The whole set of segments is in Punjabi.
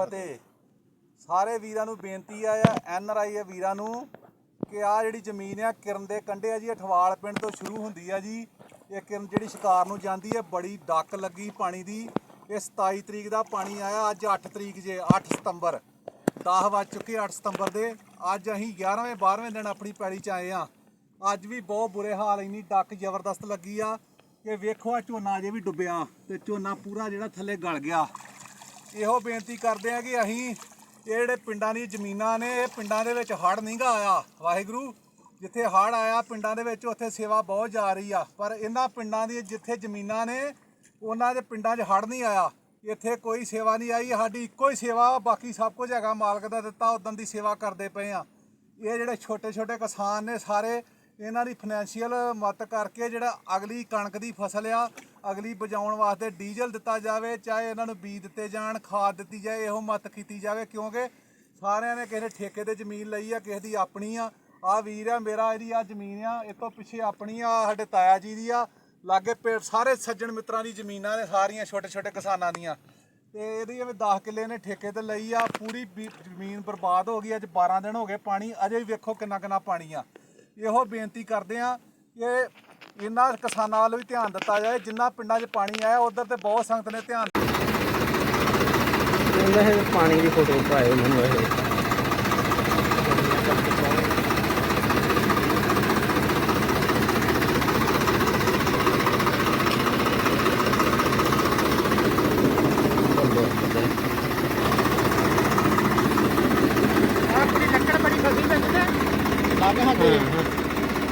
ਫਤਿਹ ਸਾਰੇ ਵੀਰਾਂ ਨੂੰ ਬੇਨਤੀ ਆ ਐਨ ਆਰ ਆਈ ਵੀਰਾਂ ਨੂੰ ਕਿ ਆ ਜਿਹੜੀ ਜ਼ਮੀਨ ਆ, ਕਿਰਨ ਦੇ ਕੰਢੇ ਆ ਜੀ, ਅਠਵਾਲ ਪਿੰਡ ਤੋਂ ਸ਼ੁਰੂ ਹੁੰਦੀ ਆ ਜੀ। ਇਹ ਕਿਰਨ ਜਿਹੜੀ ਸ਼ਿਕਾਰ ਨੂੰ ਜਾਂਦੀ ਹੈ ਬੜੀ ਡੱਕ ਲੱਗੀ ਪਾਣੀ ਦੀ। ਇਹ 27 ਤਰੀਕ ਦਾ ਪਾਣੀ ਆਇਆ, ਅੱਜ 8 ਤਰੀਕ ਜੇ 8 ਸਤੰਬਰ। 10 ਵੱਜ ਚੁੱਕੇ 8 ਸਤੰਬਰ ਦੇ। ਅੱਜ ਅਸੀਂ 11ਵੇਂ 12ਵੇਂ ਦਿਨ ਆਪਣੀ ਪੈੜੀ ਚ ਆਏ ਆ। ਅੱਜ ਵੀ ਬਹੁਤ ਬੁਰੇ ਹਾਲ, ਇੰਨੀ ਡੱਕ ਜ਼ਬਰਦਸਤ ਲੱਗੀ ਆ ਕਿ ਵੇਖੋ ਆ ਝੋਨਾ ਜੇ ਵੀ ਡੁੱਬਿਆ ਤੇ ਝੋਨਾ ਪੂਰਾ ਜਿਹੜਾ ਥੱਲੇ ਗਲ ਗਿਆ। ਇਹੋ ਬੇਨਤੀ ਕਰਦੇ ਆ ਕਿ ਅਸੀਂ ਇਹ ਜਿਹੜੇ ਪਿੰਡਾਂ ਦੀ ਜ਼ਮੀਨਾਂ ਨੇ ਇਹ ਪਿੰਡਾਂ ਦੇ ਵਿੱਚ ਹੜ ਨਹੀਂਗਾ ਆਇਆ। ਵਾਹਿਗੁਰੂ ਜਿੱਥੇ ਹੜ ਆਇਆ ਪਿੰਡਾਂ ਦੇ ਵਿੱਚ ਉੱਥੇ ਸੇਵਾ ਬਹੁਤ ਜਾ ਰਹੀ ਆ। ਪਰ ਇਹਨਾਂ ਪਿੰਡਾਂ ਦੀ ਜਿੱਥੇ ਜ਼ਮੀਨਾਂ ਨੇ ਉਹਨਾਂ ਦੇ ਪਿੰਡਾਂ 'ਚ ਹੜ ਨਹੀਂ ਆਇਆ। ਇੱਥੇ ਕੋਈ ਸੇਵਾ ਨਹੀਂ ਆਈ ਸਾਡੀ ਇੱਕੋ ਹੀ ਸੇਵਾ ਵਾ, ਬਾਕੀ ਸਭ ਕੁਝ ਹੈਗਾ ਮਾਲਕ ਦਾ ਦਿੱਤਾ ਉਦੋਂ ਦੀ ਸੇਵਾ ਕਰਦੇ ਪਏ ਆ। ਇਹ ਜਿਹੜੇ ਛੋਟੇ ਛੋਟੇ ਕਿਸਾਨ ਨੇ ਸਾਰੇ ਇਹਨਾਂ ਦੀ ਫਾਈਨੈਂਸ਼ੀਅਲ ਮਦਦ ਕਰਕੇ ਜਿਹੜਾ ਅਗਲੀ ਕਣਕ ਦੀ ਫਸਲ ਆ ਅਗਲੀ ਬਚਾਉਣ ਵਾਸਤੇ ਡੀਜ਼ਲ ਦਿੱਤਾ ਜਾਵੇ, ਚਾਹੇ ਇਹਨਾਂ ਨੂੰ ਬੀਜ ਦਿੱਤੇ ਜਾਣ, ਖਾਦ ਦਿੱਤੀ ਜਾਏ, ਇਹੋ ਮਦਦ ਕੀਤੀ ਜਾਵੇ, ਕਿਉਂਕਿ ਸਾਰਿਆਂ ਨੇ ਕਿਸੇ ਨੇ ਠੇਕੇ ਤੇ ਜ਼ਮੀਨ ਲਈ ਆ, ਕਿਸੇ ਦੀ ਆਪਣੀ ਆ। ਆ ਵੀਰ ਆ, ਮੇਰਾ ਇਹਦੀ ਆ ਜ਼ਮੀਨ ਆ, ਇਹ ਤੋਂ ਪਿੱਛੇ ਆਪਣੀ ਆ ਸਾਡੇ ਤਾਇਆ ਜੀ ਦੀ ਆ। ਲਾਗੇ ਪੇ- ਸਾਰੇ ਸੱਜਣ ਮਿੱਤਰਾਂ ਦੀ ਜ਼ਮੀਨਾਂ ਨੇ, ਸਾਰੀਆਂ ਛੋਟੇ ਛੋਟੇ ਕਿਸਾਨਾਂ ਦੀਆਂ। ਤੇ ਇਹਦੀ ਜਿਵੇਂ 10 ਕਿੱਲੇ ਨੇ ਠੇਕੇ ਤੇ ਲਈ ਆ, ਪੂਰੀ ਵੀ- ਜ਼ਮੀਨ ਬਰਬਾਦ ਹੋ ਗਈ, ਅੱਜ 12 ਦਿਨ ਹੋ ਗਏ ਪਾਣੀ, ਅਜੇ ਵੀ ਵੇਖੋ ਕਿੰਨਾ ਕਿੰਨਾ ਪਾਣੀ ਆ। ਇਹੋ ਬੇਨਤੀ ਕਰਦੇ ਆ ਕਿ ਇਹਨਾਂ ਕਿਸਾਨਾਂ ਵੱਲ ਵੀ ਧਿਆਨ ਦਿੱਤਾ ਜਾਏ ਜਿੰਨਾ ਪਿੰਡਾਂ 'ਚ ਪਾਣੀ ਆਇਆ ਉਧਰ ਤੇ ਬਹੁਤ ਸੰਗਤ ਨੇ ਧਿਆਨ ਉਹਨਾਂ ਇਹ ਪਾਣੀ ਦੀ ਫੋਟੋ ਪਾਏ ਮੈਨੂੰ ਇਹ। ਆਪਣੀ ਲੱਕੜ ਬੜੀ ਫਸੀ ਵਿੱਚ ਤੇ ਲੱਗ ਹੱਥੇ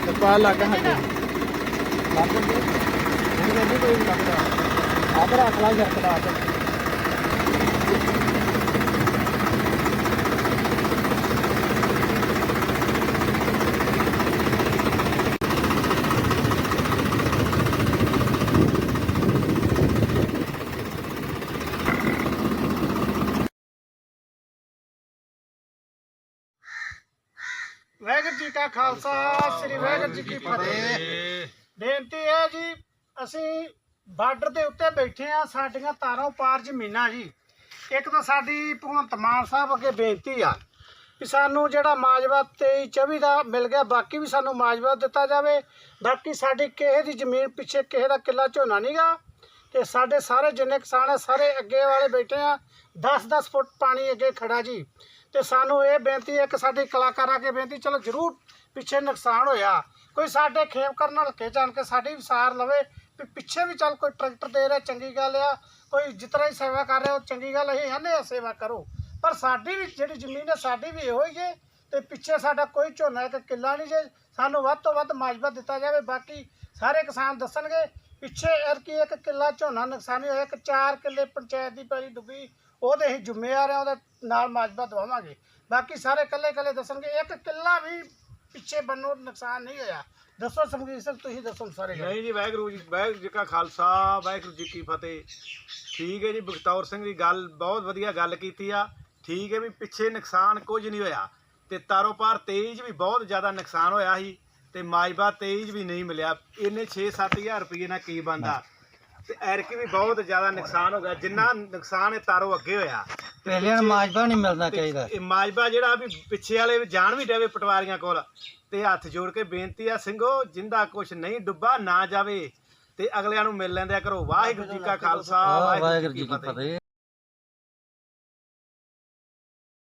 ਤੇ ਪਾ ਲੱਗਾ ਹਾਂ ਲੱਗ ਗਏ ਨਹੀਂ ਨਹੀਂ ਕੋਈ ਲੱਗਦਾ ਆਪ ਰੱਖ ਲਾ ਜਰਕ ਵਾਹਿਗੁਰੂ ਜੀ ਕਾ ਖਾਲਸਾ, ਸ੍ਰੀ ਵਾਹਿਗੁਰੂ ਜੀ ਕੀ ਫਤਿਹ। ਬੇਨਤੀ ਹੈ ਜੀ, ਅਸੀਂ ਬਾਰਡਰ ਦੇ ਉੱਤੇ ਬੈਠੇ ਆ ਸਾਡੀਆਂ ਤਾਰੋਂ ਪਾਰ ਜ਼ਮੀਨਾਂ ਜੀ। ਇੱਕ ਤਾਂ ਸਾਡੀ ਭਗਵੰਤ ਮਾਨ ਸਾਹਿਬ ਅੱਗੇ ਬੇਨਤੀ ਆ ਵੀ ਸਾਨੂੰ ਜਿਹੜਾ ਮਾਜਵਾ 23 24 ਦਾ ਮਿਲ ਗਿਆ, ਬਾਕੀ ਵੀ ਸਾਨੂੰ ਮਾਜਵਾ ਦਿੱਤਾ ਜਾਵੇ। ਬਾਕੀ ਸਾਡੀ ਕਿਸੇ ਦੀ ਜ਼ਮੀਨ ਪਿੱਛੇ ਕਿਸੇ ਦਾ ਕਿੱਲਾ ਝੋਨਾ ਨਹੀਂਗਾ ਤੇ ਸਾਡੇ ਸਾਰੇ ਜਿੰਨੇ ਕਿਸਾਨ ਆ, ਸਾਰੇ ਅੱਗੇ ਵਾਲੇ ਬੈਠੇ ਆ 10-10 ਫੁੱਟ ਪਾਣੀ ਅੱਗੇ ਖੜਾ ਜੀ। ਤੇ ਸਾਨੂੰ ਇਹ ਬੇਨਤੀ ਹੈ ਕਿ ਸਾਡੇ ਕਲਾਕਾਰਾਂ ਅੱਗੇ ਬੇਨਤੀ, ਚਲੋ ਜ਼ਰੂਰ ਪਿੱਛੇ ਨੁਕਸਾਨ ਹੋਇਆ। ਕੋਈ ਸਾਡੇ ਖੇਮ ਕਰਨ ਹਲਕੇ ਜਾਣ ਕੇ ਸਾਡੀ ਵੀ ਸਾਰ ਲਵੇ, ਵੀ ਪਿੱਛੇ ਵੀ ਚੱਲ ਕੋਈ ਟਰੈਕਟਰ ਦੇ ਰਿਹਾ, ਚੰਗੀ ਗੱਲ ਆ, ਕੋਈ ਜਿਸ ਤਰ੍ਹਾਂ ਹੀ ਸੇਵਾ ਕਰ ਰਿਹਾ, ਉਹ ਚੰਗੀ ਗੱਲ ਅਸੀਂ ਆਨੇ ਆ ਸੇਵਾ ਕਰੋ। ਪਰ ਸਾਡੀ ਵੀ ਜਿਹੜੀ ਜ਼ਮੀਨ ਹੈ ਸਾਡੀ ਵੀ ਇਹੋ ਹੀ ਹੈ ਤੇ ਪਿੱਛੇ ਸਾਡਾ ਕੋਈ ਝੋਨਾ ਇੱਕ ਕਿੱਲਾ ਨਹੀਂ ਜੇ, ਸਾਨੂੰ ਵੱਧ ਤੋਂ ਵੱਧ ਮਾਜਬਾ ਦਿੱਤਾ ਜਾਵੇ, ਬਾਕੀ ਸਾਰੇ ਕਿਸਾਨ ਦੱਸਣਗੇ, ਪਿੱਛੇ ਐਰਕੀ ਇੱਕ ਕਿੱਲਾ ਝੋਨਾ ਨੁਕਸਾਨੀ ਹੋਇਆ, ਇੱਕ ਚਾਰ ਕਿੱਲੇ ਪੰਚਾਇਤ ਦੀ ਪੈਲੀ ਡੁੱਬੀ, ਉਹਦੇ ਅਸੀਂ ਜ਼ਿੰਮੇਵਾਰ ਆ, ਉਹਦੇ ਨਾਲ ਮਾਜਬਾ ਦਵਾਵਾਂਗੇ। ਬਾਕੀ ਸਾਰੇ ਕੱਲੇ ਕੱਲੇ ਦੱਸਣਗੇ, ਇੱਕ ਕਿੱਲਾ ਵੀ ਪਿੱਛੇ ਬੰਨੋ ਨੁਕਸਾਨ ਨਹੀਂ ਹੋਇਆ। ਦੱਸੋ ਸਮਗੀਰ ਸਿੰਘ ਤੁਸੀਂ ਦੱਸੋ ਸਾਰੇ। ਨਹੀਂ ਜੀ ਵਾਹਿਗੁਰੂ ਜੀ ਵਾਹਿਗੁਰੂ ਜੀ ਕਾ ਖਾਲਸਾ ਵਾਹਿਗੁਰੂ ਜੀ ਕੀ ਫਤਿਹ। ਠੀਕ ਹੈ ਜੀ ਬਖਤੌਰ ਸਿੰਘ ਦੀ ਗੱਲ ਬਹੁਤ ਵਧੀਆ ਗੱਲ ਕੀਤੀ ਆ। ਠੀਕ ਹੈ ਵੀ ਪਿੱਛੇ ਨੁਕਸਾਨ ਕੁਝ ਨਹੀਂ ਹੋਇਆ। ਤੇ ਤਾਰੋਪਾਰ 23 'ਚ ਵੀ ਬਹੁਤ ਜ਼ਿਆਦਾ ਨੁਕਸਾਨ ਹੋਇਆ ਸੀ। ਤੇ ਮਾਜਬਾ 23 'ਚ ਵੀ ਨਹੀਂ ਮਿਲਿਆ। ਇਹਨੇ 6-7000 ਰੁਪਏ ਨਾਲ ਕੀ ਬੰਦਾ ਤੇ ਐਰਕੀ ਵੀ ਬਹੁਤ ਜ਼ਿਆਦਾ ਨੁਕਸਾਨ ਹੋ ਗਿਆ। ਜਿੰਨਾ ਨੁਕਸਾਨ ਇਹ ਤਾਰੋ ਅੱਗੇ ਹੋਇਆ ਪਹਿਲਿਆਂ ਨੂੰ ਮਾਜਬਾ ਨਹੀਂ ਮਿਲਣਾ ਚਾਹੀਦਾ। ਇਹ ਮਾਜਬਾ ਜਿਹੜਾ ਵੀ ਪਿੱਛੇ ਵਾਲੇ ਵੀ ਜਾਣ ਵੀ ਦੇਵੇ ਪਟਵਾਰੀਆਂ ਕੋਲ ਤੇ ਹੱਥ ਜੋੜ ਕੇ ਬੇਨਤੀ ਆ ਸਿੰਘੋ ਜਿੰਦਾ ਕੁਛ ਨਹੀਂ ਡੁੱਬਾ ਨਾ ਜਾਵੇ ਤੇ ਅਗਲਿਆਂ ਨੂੰ ਮਿਲ ਲੈਂਦਿਆ ਕਰੋ। ਵਾਹਿਗੁਰੂ ਜੀ ਕਾ ਖਾਲਸਾ ਵਾਹਿਗੁਰੂ ਜੀ ਕੀ ਫਤਿਹ।